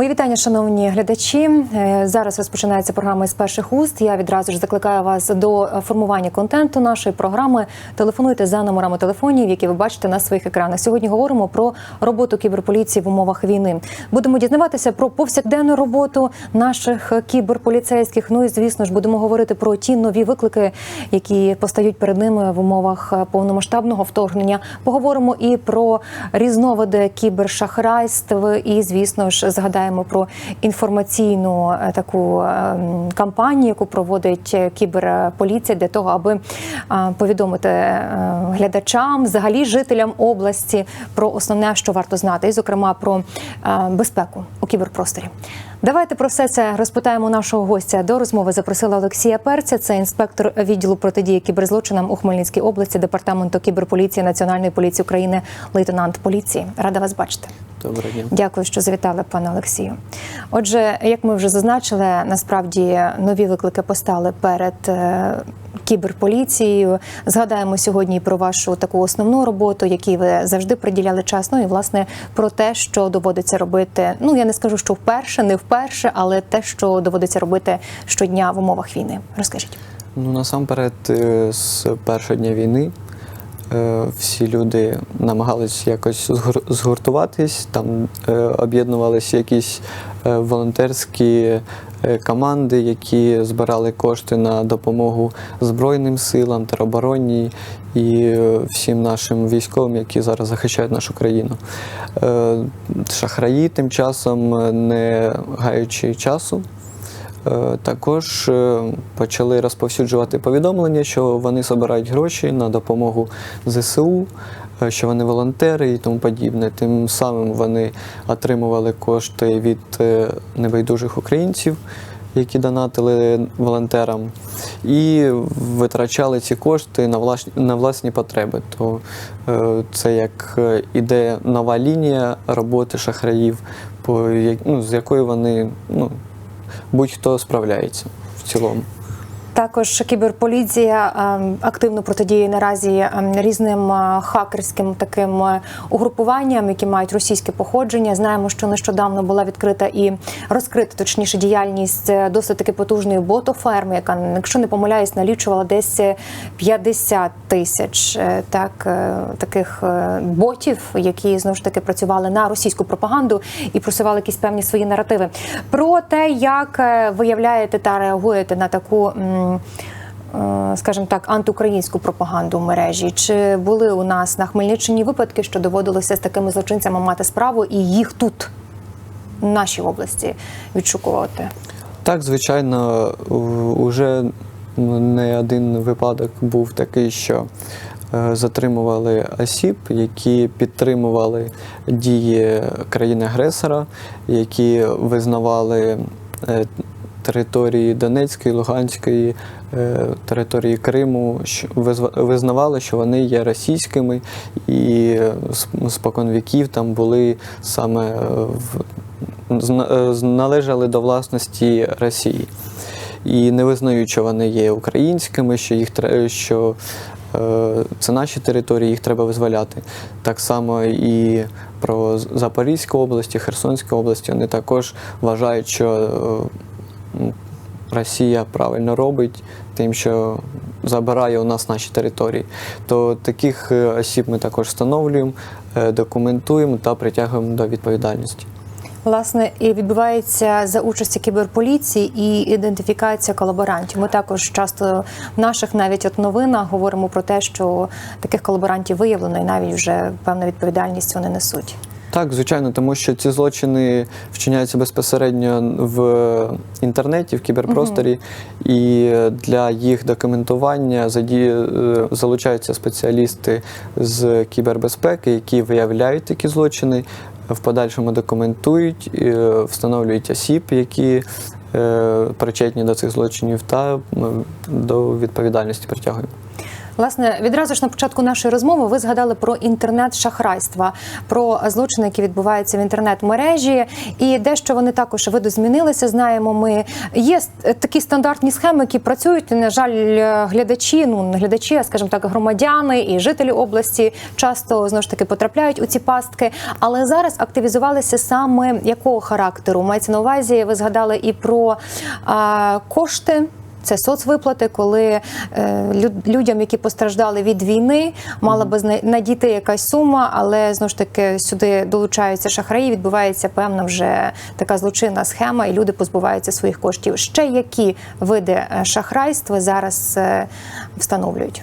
Мої вітання, шановні глядачі. Е, Зараз розпочинається програма з перших уст. Я відразу ж закликаю вас до формування контенту нашої програми. Телефонуйте за номерами телефонів, які ви бачите на своїх екранах. Сьогодні говоримо про роботу кіберполіції в умовах війни. Будемо дізнаватися про повсякденну роботу наших кіберполіцейських. Ну і звісно ж будемо говорити про ті нові виклики, які постають перед ними в умовах повномасштабного вторгнення. Поговоримо і про різновиди кібершахрайств, і звісно ж згадаємо про інформаційну е, таку е, кампанію, яку проводить е, кіберполіція для того, аби е, повідомити глядачам, взагалі жителям області про основне, що варто знати, і зокрема про безпеку у кіберпросторі. Давайте про все це розпитаємо нашого гостя. До розмови запросила Олексія Перця. Це інспектор відділу протидії кіберзлочинам у Хмельницькій області, департаменту кіберполіції Національної поліції України, лейтенант поліції. Рада вас бачити. Доброго дня. Дякую, що завітали, пане Олексію. Отже, як ми вже зазначили, насправді нові виклики постали перед е, кіберполіцією. Згадаємо сьогодні про вашу таку основну роботу, якій ви завжди приділяли час. Ну і власне про те, що доводиться робити. Ну я не скажу, що вперше, не вперше, але те, що доводиться робити щодня в умовах війни. Розкажіть. Ну насамперед, е, з першого дня війни е, всі люди намагались якось згуртуватись, там е, об'єднувалися якісь волонтерські команди, які збирали кошти на допомогу Збройним силам, теробороні і е, всім нашим військовим, які зараз захищають нашу країну. Е, Шахраї тим часом, е, не гаючи часу, Е, Також е, почали розповсюджувати повідомлення, що вони збирають гроші на допомогу ЗСУ, е, що вони волонтери і тому подібне. Тим самим вони отримували кошти від е, небайдужих українців, які донатили волонтерам, і витрачали ці кошти на власні, на власні потреби. То е, це як е, іде нова лінія роботи шахраїв, по, ну, з якою вони ну, будь-хто справляється в цілому. Також кіберполіція ем, активно протидіє наразі ем, різним е, хакерським таким е, угрупуванням, які мають російське походження. Знаємо, що нещодавно була відкрита і розкрита точніше діяльність е, досить таки потужної ботоферми, яка, якщо не помиляюсь, налічувала десь 50 тисяч е, так е, таких е, ботів, які знову ж таки працювали на російську пропаганду і просували якісь певні свої наративи. Про те, як е, виявляєте та реагуєте на таку. Е, Скажімо так, антиукраїнську пропаганду в мережі. Чи були у нас на Хмельниччині випадки, що доводилося з такими злочинцями мати справу і їх тут, в нашій області, відшукувати? Так, звичайно, уже не один випадок був такий, що е, затримували осіб, які підтримували дії країни-агресора, які визнавали е, території Донецької, Луганської, е, території Криму, визнавали, що вони є російськими, і е, спокон віків там були саме е, в належали до власності Росії. І не визнають, що вони є українськими, що їх що це наші території, їх треба визволяти. Так само і про Запорізьку область, Херсонську область вони також вважають, що Росія правильно робить тим, що забирає у нас наші території. То таких е, осіб ми також встановлюємо, е, документуємо та притягуємо до відповідальності. Власне, і відбувається за участі кіберполіції і ідентифікація колаборантів. Ми також часто в наших навіть от новинах говоримо про те, що таких колаборантів виявлено, і навіть вже певна відповідальність вони несуть. Так, звичайно, тому що ці злочини вчиняються безпосередньо в інтернеті, в кіберпросторі, і для їх документування заді... е, залучаються спеціалісти з кібербезпеки, які виявляють такі злочини, в подальшому документують, е, встановлюють осіб, які е, причетні до цих злочинів, та до відповідальності притягують. Власне, відразу ж на початку нашої розмови ви згадали про інтернет-шахрайства, про злочини, які відбуваються в інтернет-мережі, і дещо вони також видозмінилися. Знаємо, ми є такі стандартні схеми, які працюють. На жаль, глядачі, ну не глядачі, а скажімо так, громадяни і жителі області часто знову ж таки потрапляють у ці пастки. Але зараз активізувалися саме якого характеру? Мається на увазі, ви згадали і про а, кошти. Це соцвиплати, коли е, людям, які постраждали від війни, мала би надійти якась сума, але знову ж таки сюди долучаються шахраї. Відбувається певна вже така злочинна схема, і люди позбуваються своїх коштів. Ще які види е, шахрайства зараз е, встановлюють?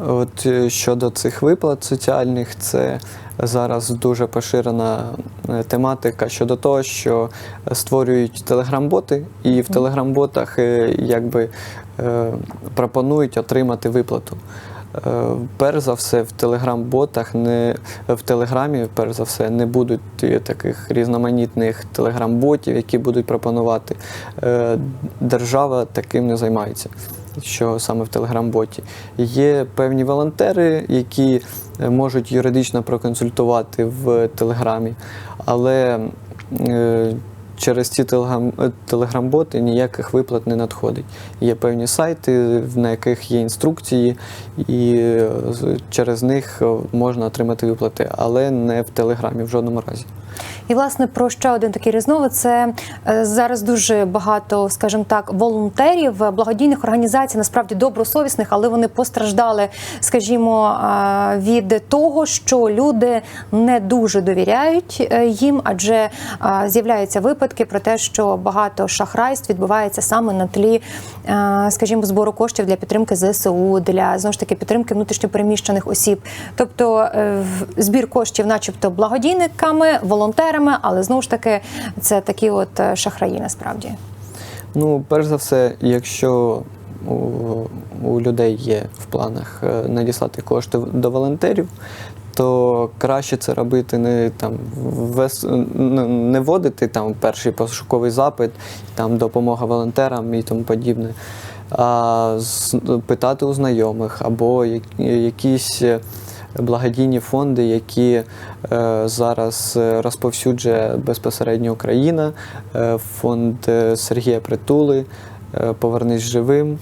От е, щодо цих виплат соціальних, це зараз дуже поширена е, тематика щодо того, що створюють телеграм-боти, і в телеграм-ботах е, якби е, пропонують отримати виплату. Перш за все, в телеграм-ботах не в телеграмі, перш за все, не будуть таких різноманітних телеграм-ботів, які будуть пропонувати. Держава таким не займається що саме в Телеграм-боті. Є певні волонтери, які е, можуть юридично проконсультувати в Телеграмі, але е, через ці е, телеграм-боти ніяких виплат не надходить. Є певні сайти, на яких є інструкції, і через них можна отримати виплати, але не в Телеграмі в жодному разі. І власне про ще один такий різновид це е, зараз дуже багато, скажімо так, волонтерів, е, благодійних організацій, насправді добросовісних, але вони постраждали, скажімо, е, від того, що люди не дуже довіряють їм, адже з'являються випадки про те, що багато шахрайств відбувається саме на тлі, скажімо, збору коштів для підтримки ЗСУ, для знову ж таки підтримки внутрішньопереміщених осіб. Тобто збір коштів, начебто, благодійниками, волонтерами, але знову ж таки це такі от е, шахраї насправді. Ну, перш за все, якщо у, у людей є в планах е, надіслати кошти до волонтерів, то краще це робити не там вес, не вводити там перший пошуковий запит, там допомога волонтерам і тому подібне, а питати у знайомих або якісь е, благодійні фонди, які е, зараз е, розповсюджує безпосередньо Україна, е, фонд Сергія Притули, Повернись живим.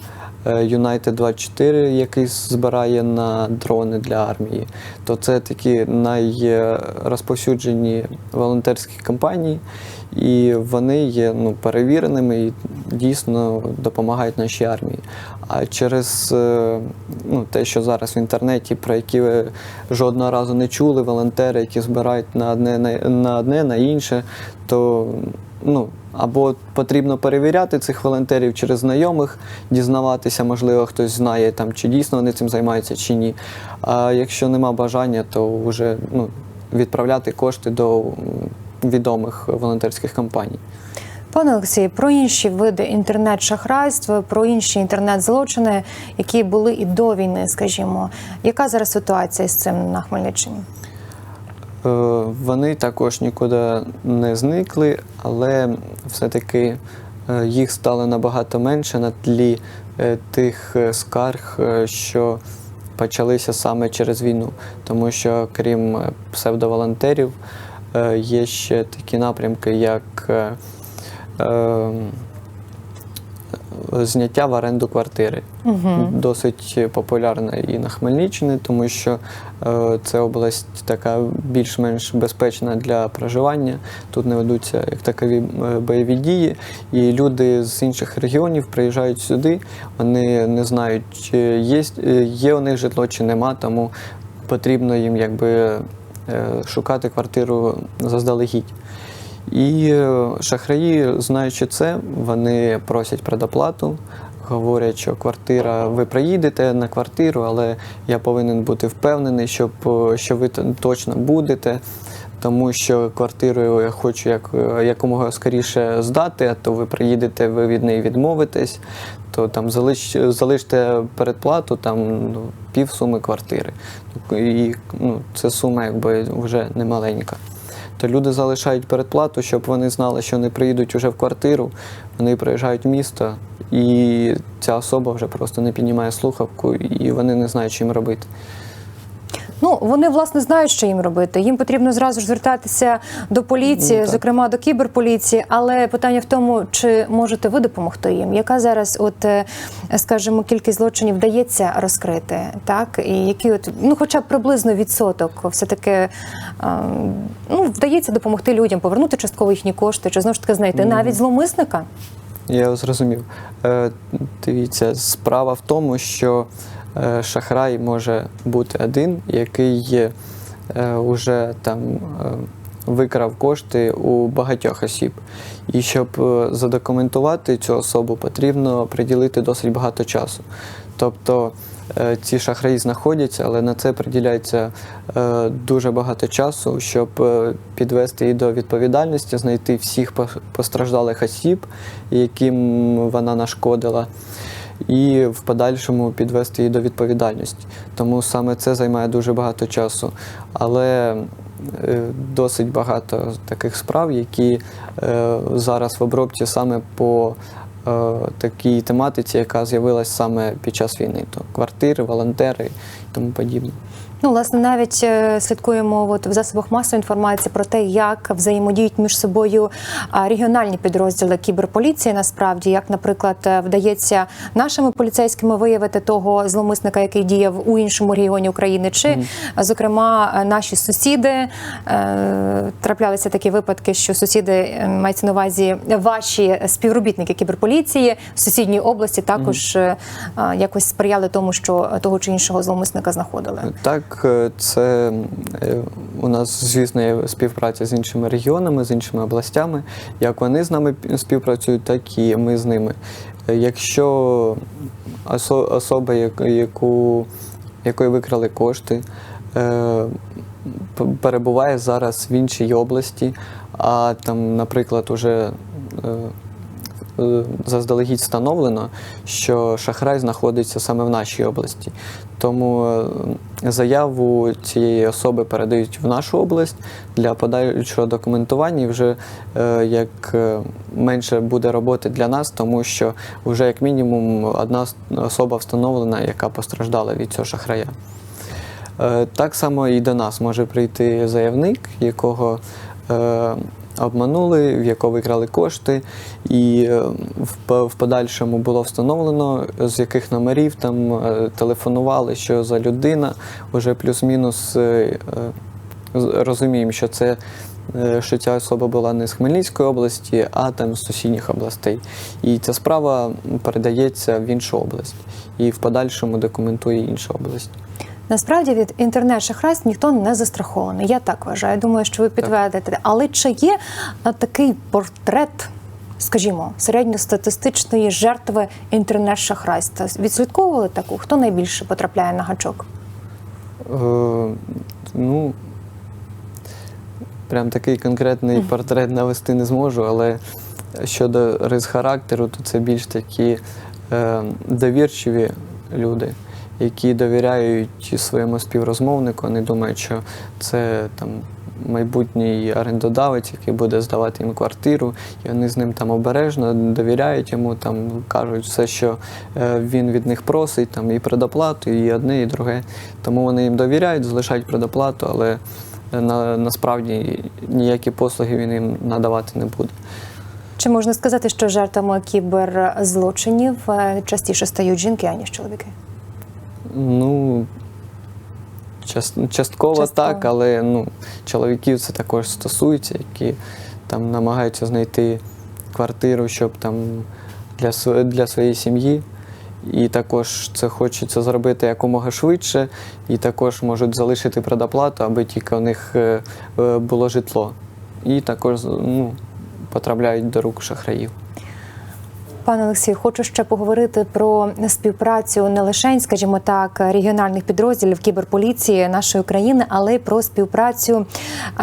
United 24, який збирає на дрони для армії, то це такі найрозповсюджені волонтерські кампанії, і вони є ну, перевіреними і дійсно допомагають нашій армії. А через е, ну, те, що зараз в інтернеті, про які ви жодного разу не чули, волонтери, які збирають на одне, на одне, на інше, то ну, або потрібно перевіряти цих волонтерів через знайомих, дізнаватися, можливо, хтось знає там, чи дійсно вони цим займаються, чи ні. А якщо нема бажання, то вже ну, відправляти кошти до відомих волонтерських компаній. Пане Олексію, про інші види інтернет-шахрайств, про інші інтернет-злочини, які були і до війни, скажімо, яка зараз ситуація з цим на Хмельниччині? Е, Вони також нікуди не зникли, але все-таки е, їх стало набагато менше на тлі е, тих скарг, що почалися саме через війну. Тому що, крім псевдоволонтерів, є ще такі напрямки, як е, е, зняття в оренду квартири. Досить популярна і на Хмельниччині, тому що е, це область така більш-менш безпечна для проживання. Тут не ведуться як такові е, бойові дії, і люди з інших регіонів приїжджають сюди. Вони не знають, чи є, е, є у них житло чи нема, тому потрібно їм якби шукати квартиру заздалегідь. І е, шахраї, знаючи це, вони просять предоплату, говорять, що квартира, ви приїдете на квартиру, але я повинен бути впевнений, щоб, е, що ви точно будете. Тому що квартиру я хочу як, е, якомога скоріше здати, а то ви приїдете, ви від неї відмовитесь, то там залиш, залиште передплату, там ну, пів суми квартири. І ну, це сума якби вже не маленька. Тобто люди залишають передплату, щоб вони знали, що вони приїдуть уже в квартиру, вони приїжджають в місто, і ця особа вже просто не піднімає слухавку, і вони не знають, що їм робити. Ну вони власне знають, що їм робити. Їм потрібно зразу ж звертатися до поліції, Ну, зокрема до кіберполіції. Але питання в тому, чи можете ви допомогти їм? Яка зараз, от е, скажімо, кількість злочинів вдається розкрити, так і які от ну, хоча б приблизно відсоток, все таки ну вдається допомогти людям повернути частково їхні кошти, чи знову ж таки знайти навіть зловмисника? Я зрозумів. Е, дивіться, справа в тому, що е, шахрай може бути один, який є, е, там е, викрав кошти у багатьох осіб. І щоб е, задокументувати цю особу, потрібно приділити досить багато часу. Тобто е, ці шахраї знаходяться, але на це приділяється е, дуже багато часу, щоб е, підвести її до відповідальності, знайти всіх по- постраждалих осіб, яким вона нашкодила, і в подальшому підвести її до відповідальності. Тому саме це займає дуже багато часу. Але е, досить багато таких справ, які е, зараз в обробці саме по е, такій тематиці, яка з'явилась саме під час війни. То квартири, волонтери і тому подібне. Ну, власне, навіть е, слідкуємо от в засобах масової інформації про те, як взаємодіють між собою регіональні підрозділи кіберполіції. Насправді, як, наприклад, е, вдається нашими поліцейськими виявити того зловмисника, який діяв у іншому регіоні України, чи, е, зокрема, е, наші сусіди е, траплялися такі випадки, що сусіди мається на увазі ваші співробітники кіберполіції в сусідній області також е, е, якось сприяли тому, що того чи іншого зловмисника знаходили. Так, е, це е, у нас, звісно, є співпраця з іншими регіонами, з іншими областями. Як вони з нами співпрацюють, так і ми з ними. Е, Якщо особа, яку, якої викрали кошти, перебуває зараз в іншій області, а там, наприклад, уже заздалегідь встановлено, що шахрай знаходиться саме в нашій області. Тому е, заяву цієї особи передають в нашу область для подальшого документування. І вже е, як е, менше буде роботи для нас, тому що вже як мінімум одна особа встановлена, яка постраждала від цього шахрая. Е, Так само і до нас може прийти заявник, якого е, обманули, в якого викрали кошти, і е, в, подальшому було встановлено, з яких номерів там е, телефонували, що за людина, вже плюс-мінус е, розуміємо, що це. Що ця особа була не з Хмельницької області, а там з сусідніх областей. І ця справа передається в іншу область. І в подальшому документує інша область. Насправді від інтернет-шахрайств ніхто не застрахований. Я так вважаю. Думаю, що ви підтвердите. Але чи є такий портрет, скажімо, середньостатистичної жертви інтернет-шахрайства? Відслідковували таку? Хто найбільше потрапляє на гачок? Е, ну, прям такий конкретний портрет навести не зможу, але щодо рис характеру, то це більш такі е, довірчиві люди, які довіряють своєму співрозмовнику, вони думають, що це там. Майбутній орендодавець, який буде здавати їм квартиру, і вони з ним там обережно довіряють йому, там кажуть все, що е, він від них просить, там і предоплату, і одне, і друге. Тому вони їм довіряють, залишають предоплату, але е, на, насправді ніякі послуги він їм надавати не буде. Чи можна сказати, що жертвами кіберзлочинів е, частіше стають жінки, аніж чоловіки? Ну, част- частково, Частково. так, але ну, чоловіків це також стосується, які там намагаються знайти квартиру, щоб там для, для своєї сім'ї. І також це хочеться зробити якомога швидше, і також можуть залишити предоплату, аби тільки у них е, е, було житло. І також ну, потрапляють до рук шахраїв. Пане Олексію, хочу ще поговорити про співпрацю не лише, скажімо так, регіональних підрозділів кіберполіції нашої країни, але й про співпрацю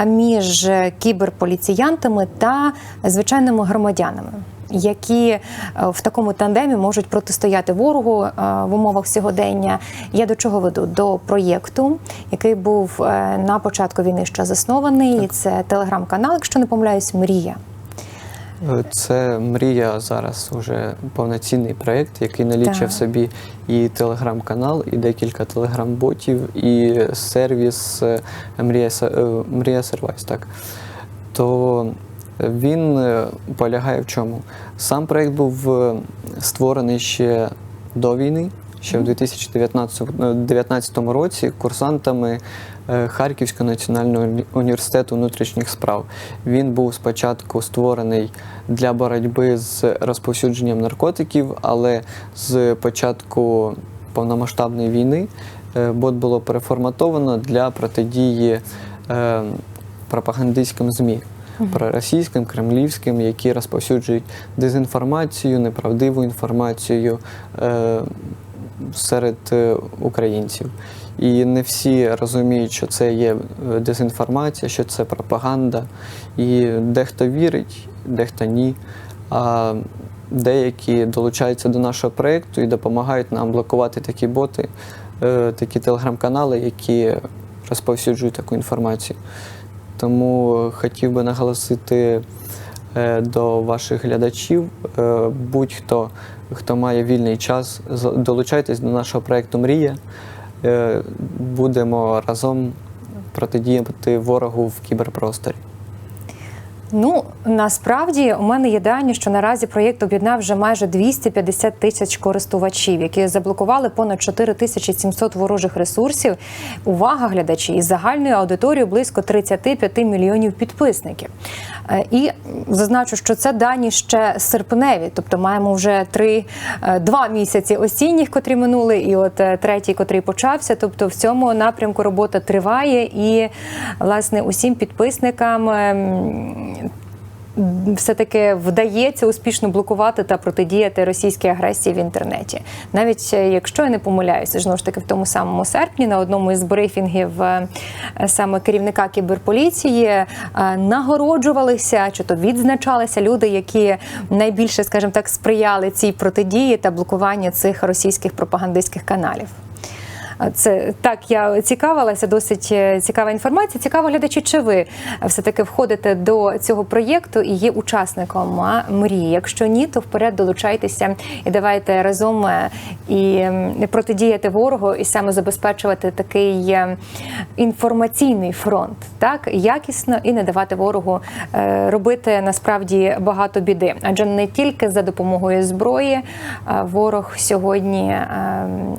між кіберполіціянтами та звичайними громадянами. які е, в такому тандемі можуть протистояти ворогу е, в умовах сьогодення. Я до чого веду? До проєкту, який був е, на початку війни ще заснований. Це телеграм-канал, якщо не помиляюсь, Мрія. Це мрія зараз вже повноцінний проєкт, який налічує в собі і телеграм-канал, і декілька телеграм-ботів, і сервіс е, Мрія, е, Мрія Сервайс. Так. То він е, полягає в чому? Сам проєкт був створений ще до війни, ще в 2019 році курсантами Харківського національного університету внутрішніх справ. Він був спочатку створений для боротьби з розповсюдженням наркотиків, але з початку повномасштабної війни е, бот було переформатовано для протидії е, пропагандистським ЗМІ. Проросійським, кремлівським, які розповсюджують дезінформацію, неправдиву інформацію е, серед е, українців. І не всі розуміють, що це є е, дезінформація, що це пропаганда. І дехто вірить, дехто ні. А деякі долучаються до нашого проєкту і допомагають нам блокувати такі боти, е, такі телеграм-канали, які розповсюджують таку інформацію. Тому хотів би наголосити е, до ваших глядачів, будь-хто, хто має вільний час, долучайтесь до нашого проєкту Мрія. Е, Будемо разом протидіяти ворогу в кіберпросторі. Ну насправді у мене є дані, що наразі проєкт об'єднав вже майже 250 тисяч користувачів, які заблокували понад 4700 ворожих ресурсів. Увага глядачі із загальною аудиторією близько 35 мільйонів підписників. Е, І зазначу, що це дані ще серпневі, тобто маємо вже три е, два місяці осінніх, котрі минули, і от е, третій, котрий почався. Тобто в цьому напрямку робота триває, і власне усім підписникам. Ем, все-таки вдається успішно блокувати та протидіяти російській агресії в інтернеті. Навіть е, якщо я не помиляюся, знову ж таки в тому самому серпні на одному із брифінгів е, саме керівника кіберполіції е, нагороджувалися чи то відзначалися люди, які найбільше, скажімо так, сприяли цій протидії та блокуванню цих російських пропагандистських каналів. Це так я цікавилася, досить е, цікава інформація. Цікаво, глядачі, чи ви все таки входите до цього проєкту і є учасником мрії? Якщо ні, то вперед долучайтеся і давайте разом е, і протидіяти ворогу, і саме забезпечувати такий е, інформаційний фронт, так якісно і не давати ворогу робити насправді багато біди, адже не тільки за допомогою зброї ворог сьогодні е,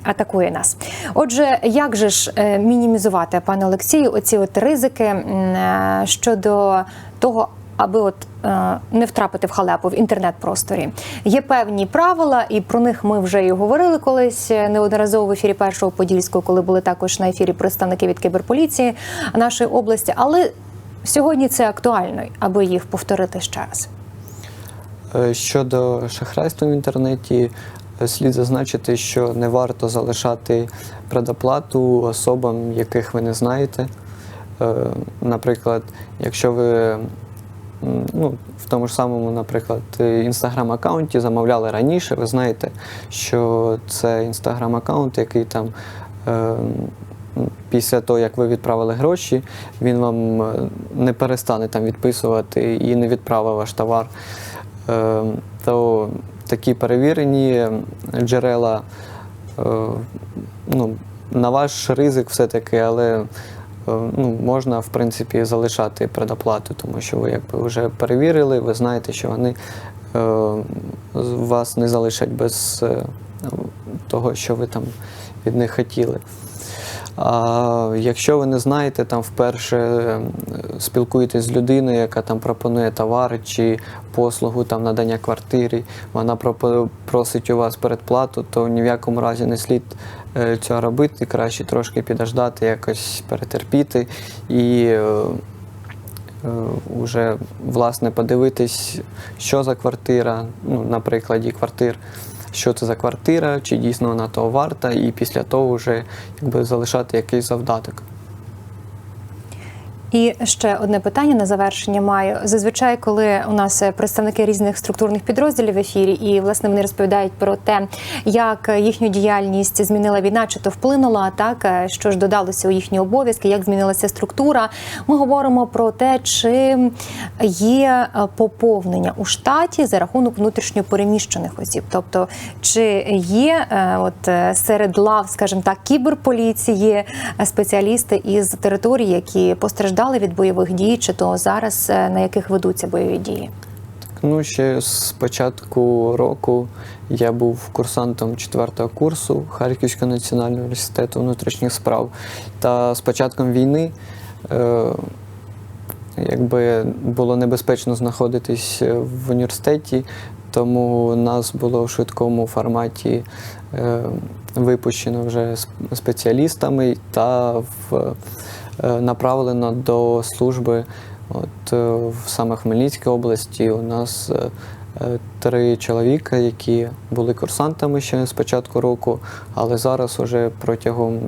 атакує нас. Отже, як же ж е, мінімізувати, пане Олексію, оці от ризики е, щодо того, аби от е, не втрапити в халепу в інтернет-просторі? Є певні правила, і про них ми вже і говорили колись неодноразово в ефірі першого подільського, коли були також на ефірі представники від кіберполіції нашої області. Але сьогодні це актуально, аби їх повторити ще раз. Щодо шахрайства в інтернеті, слід зазначити, що не варто залишати предоплату особам, яких ви не знаєте. Е, Наприклад, якщо ви ну, в тому ж самому, наприклад, інстаграм-аккаунті замовляли раніше, ви знаєте, що це інстаграм-аккаунт, який там. е, Після того, як ви відправили гроші, він вам е, не перестане там відписувати і не відправив ваш товар. То такі перевірені джерела, е, ну, на ваш ризик все-таки, але е, ну, можна, в принципі, залишати предоплату, тому що ви якби вже перевірили, ви знаєте, що вони е, вас не залишать без того, що ви там від них хотіли. А якщо ви не знаєте, там вперше е, спілкуєтесь з людиною, яка там пропонує товар чи послугу там надання квартири, вона просить у вас передплату, то ні в якому разі не слід е, цього робити. Краще трошки підождати, якось перетерпіти і е, е, уже власне подивитись, що за квартира, ну, на прикладі квартир. Що це за квартира, чи дійсно вона того варта, і після того вже якби залишати якийсь завдаток. І ще одне питання на завершення маю. Зазвичай, коли у нас представники різних структурних підрозділів в ефірі, і власне вони розповідають про те, як їхню діяльність змінила війна, чи то вплинула, так е, що ж додалося у їхні обов'язки, як змінилася структура. Ми говоримо про те, чи є е, поповнення у штаті за рахунок внутрішньо переміщених осіб, тобто чи є е, от серед лав, скажімо так, кіберполіції спеціалісти із територій, які постраждали від бойових дій, чи то зараз е, на яких ведуться бойові дії? Ну, ще з початку року я був курсантом четвертого курсу Харківського національного університету внутрішніх справ. Та з початком війни е, якби було небезпечно знаходитись в університеті, тому нас було в швидкому форматі е, випущено вже сп- спеціалістами та в, е, направлено до служби. От е, в саме Хмельницькій області у нас е, е, три чоловіка, які були курсантами ще з початку року, але зараз уже протягом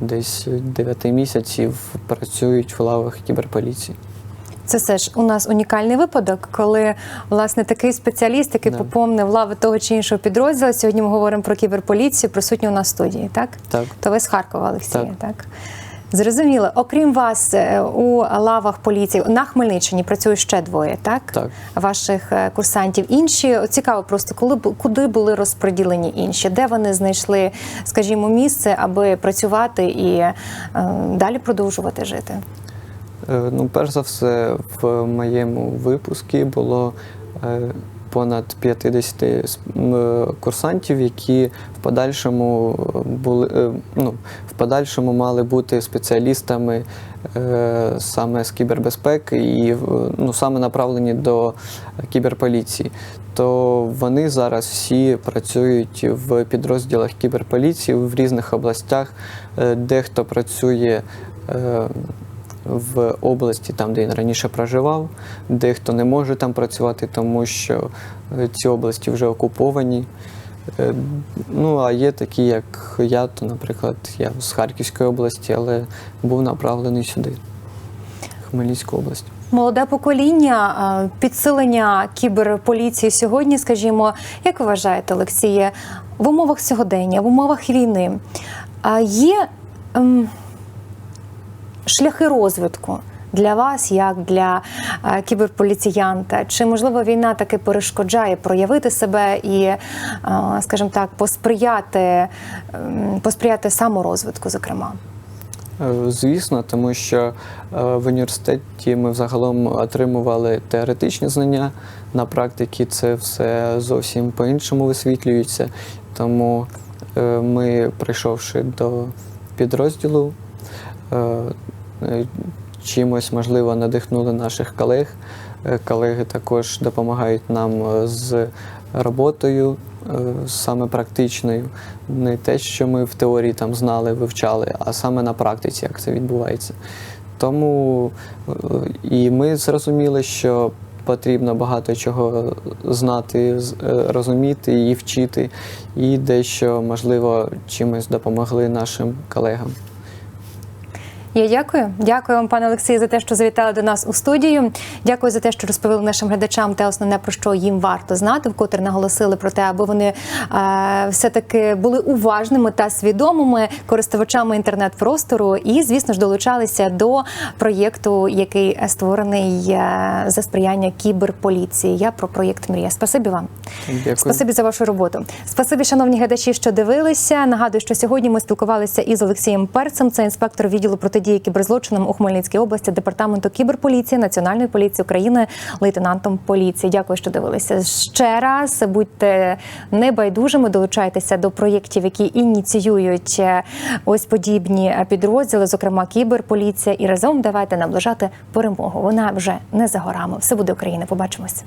десь 9 місяців працюють в лавах кіберполіції. Це все ж у нас унікальний випадок, коли власне такий спеціаліст, який Да. поповнив лави того чи іншого підрозділу. Сьогодні ми говоримо про кіберполіцію, присутній у нас в студії, так? Так. То ви з Харкова, Олексія, Так. так? Зрозуміло. Окрім вас, е, у лавах поліції на Хмельниччині працює ще двоє, так? Так. Ваших е, курсантів. Інші цікаво просто, коли куди були розподілені інші, де вони знайшли, скажімо, місце, аби працювати і е, далі продовжувати жити. Е, Ну, перш за все, в моєму випуску було е, понад 50 с- е, курсантів, які в подальшому були е, ну, в подальшому мали бути спеціалістами е, саме з кібербезпеки і ну, саме направлені до кіберполіції. То вони зараз всі працюють в підрозділах кіберполіції в різних областях. Е, Дехто працює в області, там, де він раніше проживав, дехто не може там працювати, тому що е, ці області вже окуповані. Е, Ну, а є такі, як я, то, наприклад, я з Харківської області, але був направлений сюди, Хмельницьку область. Молоде покоління, підсилення кіберполіції сьогодні, скажімо, як ви вважаєте, Олексіє, в умовах сьогодення, в умовах війни є ем, шляхи розвитку для вас, як для е, кіберполіціянта? Чи можливо війна таки перешкоджає проявити себе і, е, скажімо так, посприяти, посприяти саморозвитку, зокрема? Е, Звісно, тому що в університеті ми взагалом отримували теоретичні знання. На практиці це все зовсім по-іншому висвітлюється. Тому ми, прийшовши до підрозділу, чимось можливо надихнули наших колег. Е, Колеги також допомагають нам е, з роботою е, саме практичною. Не те, що ми в теорії там знали, вивчали, а саме на практиці, як це відбувається. Тому е, і ми зрозуміли, що потрібно багато чого знати, е, розуміти і вчити, і дещо, можливо, чимось допомогли нашим колегам. Я дякую. Дякую вам, пане Олексію, за те, що завітали до нас у студію. Дякую за те, що розповіли нашим глядачам те основне, про що їм варто знати, вкотре наголосили про те, аби вони е, все-таки були уважними та свідомими користувачами інтернет-простору і, звісно ж, долучалися до проєкту, який створений е, за сприяння кіберполіції. Я про проєкт Мрія. Спасибі вам. Дякую. Спасибі за вашу роботу. Спасибі, шановні глядачі, що дивилися. Нагадую, що сьогодні ми спілкувалися із Олексієм Перцем, це інспектор відділу протидії кіберзлочинам у Хмельницькій області, департаменту кіберполіції Національної поліції України, лейтенантом поліції. Дякую, що дивилися. Ще раз будьте небайдужими, долучайтеся до проєктів, які ініціюють е, ось подібні підрозділи, зокрема кіберполіція, і разом давайте наближати перемогу. Вона вже не за горами. Все буде Україна. Побачимось.